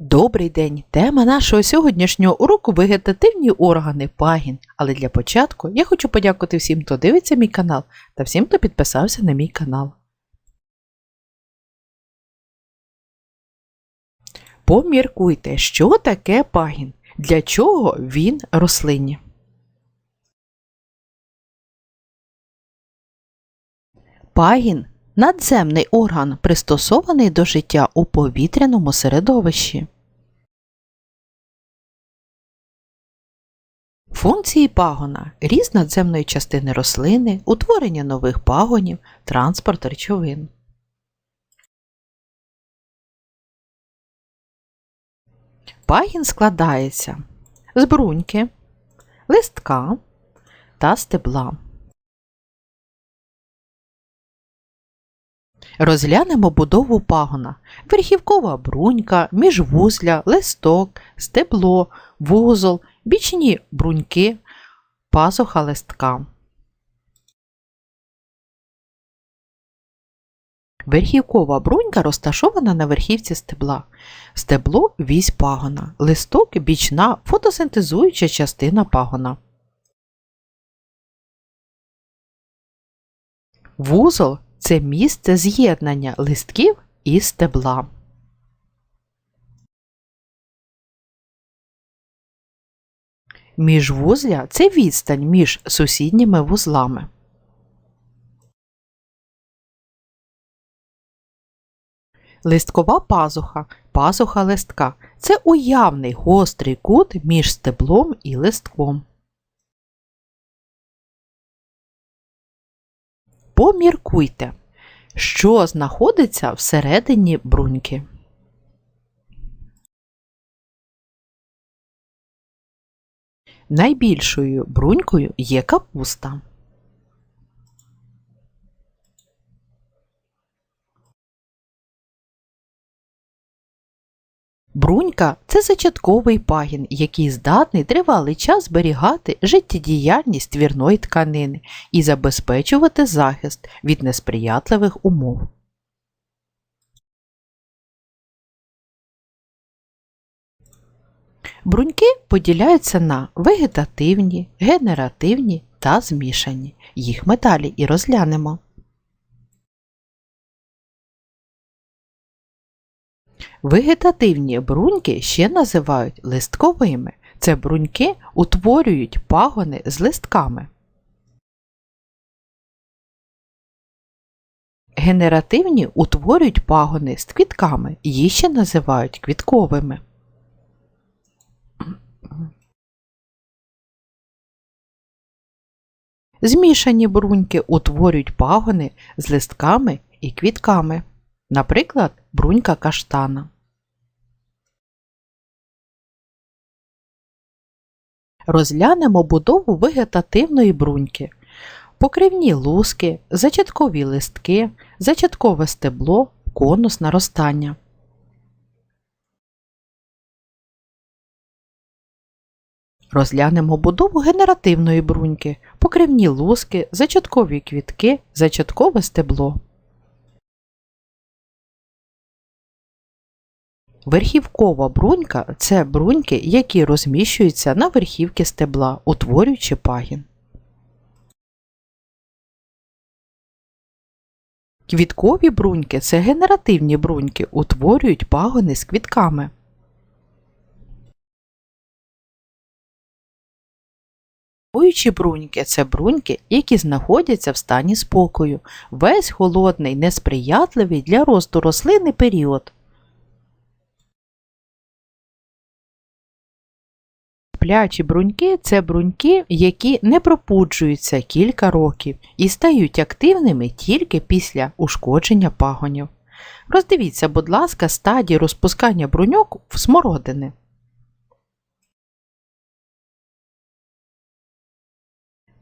Добрий день! Тема нашого сьогоднішнього уроку вегетативні органи пагін. Але для початку я хочу подякувати всім, хто дивиться мій канал та всім, хто підписався на мій канал. Поміркуйте, що таке пагін, для чого він рослині. Пагін надземний орган, пристосований до життя у повітряному середовищі. Функції пагона ріст надземної частини рослини, утворення нових пагонів, транспорт речовин. Пагін складається з бруньки, листка та стебла. Розглянемо будову пагона. Верхівкова брунька, міжвузля, листок, стебло, вузол, бічні бруньки, пазуха листка. Верхівкова брунька розташована на верхівці стебла. Стебло вісь пагона, листок бічна фотосинтезуюча частина пагона. Вузол це місце з'єднання листків і стебла. Міжвузля це відстань між сусідніми вузлами. Листкова пазуха, пазуха листка це уявний гострий кут між стеблом і листком. Поміркуйте, що знаходиться всередині бруньки. Найбільшою брунькою є капуста. Брунька це зачатковий пагін, який здатний тривалий час зберігати життєдіяльність твірної тканини і забезпечувати захист від несприятливих умов. Бруньки поділяються на вегетативні, генеративні та змішані. Їх ми далі і розглянемо. Вегетативні бруньки ще називають листковими. Це бруньки утворюють пагони з листками. Генеративні утворюють пагони з квітками, їх ще називають квітковими. Змішані бруньки утворюють пагони з листками і квітками. Наприклад, брунька каштана. Розглянемо будову вегетативної бруньки. Покривні луски, зачаткові листки, зачаткове стебло, конус наростання. Розглянемо будову генеративної бруньки, покривні луски, зачаткові квітки, зачаткове стебло. Верхівкова брунька це бруньки, які розміщуються на верхівці стебла, утворюючи пагін. Квіткові бруньки це генеративні бруньки, утворюють пагони з квітками. Спокоючі бруньки це бруньки, які знаходяться в стані спокою, весь холодний, несприятливий для росту рослини період. Сплячі бруньки це бруньки, які не пропуджуються кілька років і стають активними тільки після ушкодження пагонів. Роздивіться, будь ласка, стадії розпускання бруньок в смородини.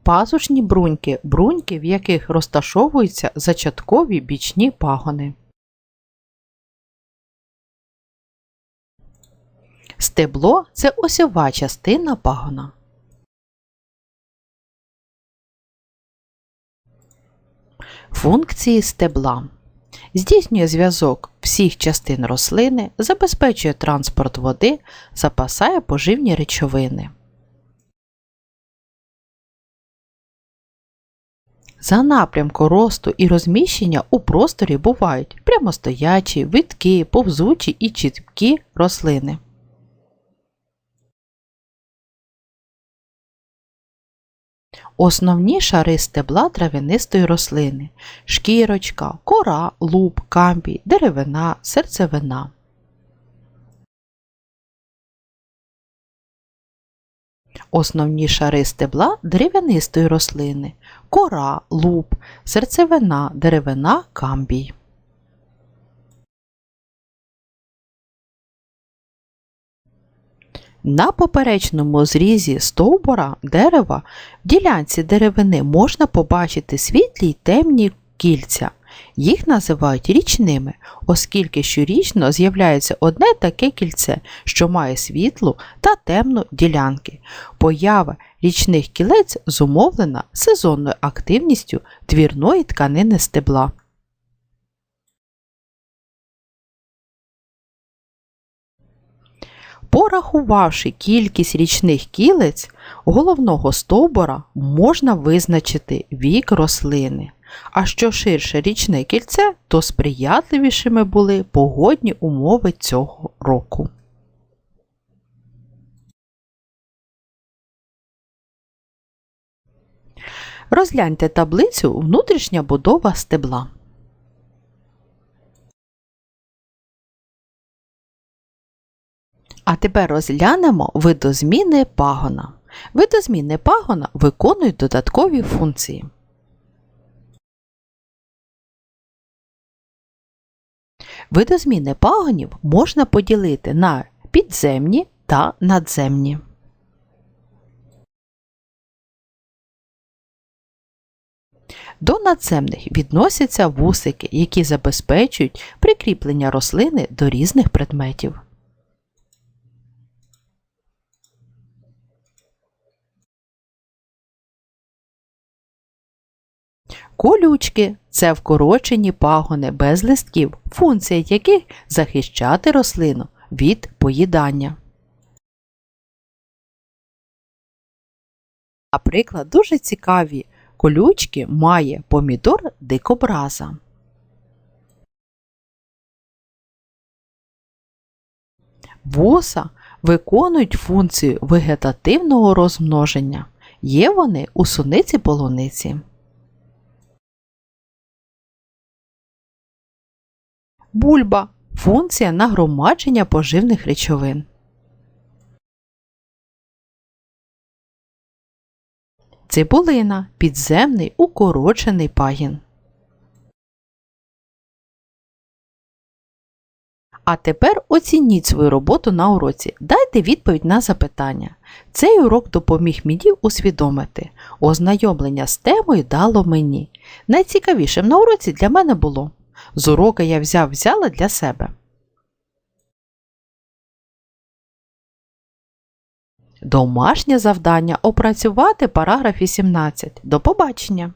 Пазушні бруньки бруньки, в яких розташовуються зачаткові бічні пагони. Стебло це осьова частина пагона. Функції стебла. здійснює зв'язок всіх частин рослини, забезпечує транспорт води, запасає поживні речовини. За напрямку росту і розміщення у просторі бувають прямостоячі, виткі, повзучі і чіткі рослини. Основні шари стебла трав'янистої рослини шкірочка, кора, луб, камбій, деревина, серцевина. Основні шари стебла дерев'янистої рослини кора, луб, серцевина, деревина, камбій. На поперечному зрізі стовбура дерева в ділянці деревини можна побачити світлі й темні кільця. Їх називають річними, оскільки щорічно з'являється одне таке кільце, що має світлу та темну ділянки. Поява річних кілець зумовлена сезонною активністю твірної тканини стебла. Порахувавши кількість річних кілець головного стовбура, можна визначити вік рослини. А що ширше річне кільце, то сприятливішими були погодні умови цього року. Розгляньте таблицю внутрішня будова стебла. А тепер розглянемо видозміни пагона. Видозміни пагона виконують додаткові функції. Видозміни пагонів можна поділити на підземні та надземні. До надземних відносяться вусики, які забезпечують прикріплення рослини до різних предметів. Колючки це вкорочені пагони без листків, функція яких захищати рослину від поїдання. Наприклад, дуже цікаві колючки має помідор дикобраза. Вуса виконують функцію вегетативного розмноження. Є вони у суниці полуниці. Бульба функція нагромадження поживних речовин. Цибулина підземний укорочений пагін. А тепер оцініть свою роботу на уроці. Дайте відповідь на запитання. Цей урок допоміг мені усвідомити. Ознайомлення з темою дало мені. Найцікавішим на уроці для мене було. З урока я взяв взяла для себе. Домашнє завдання опрацювати параграф 18. До побачення!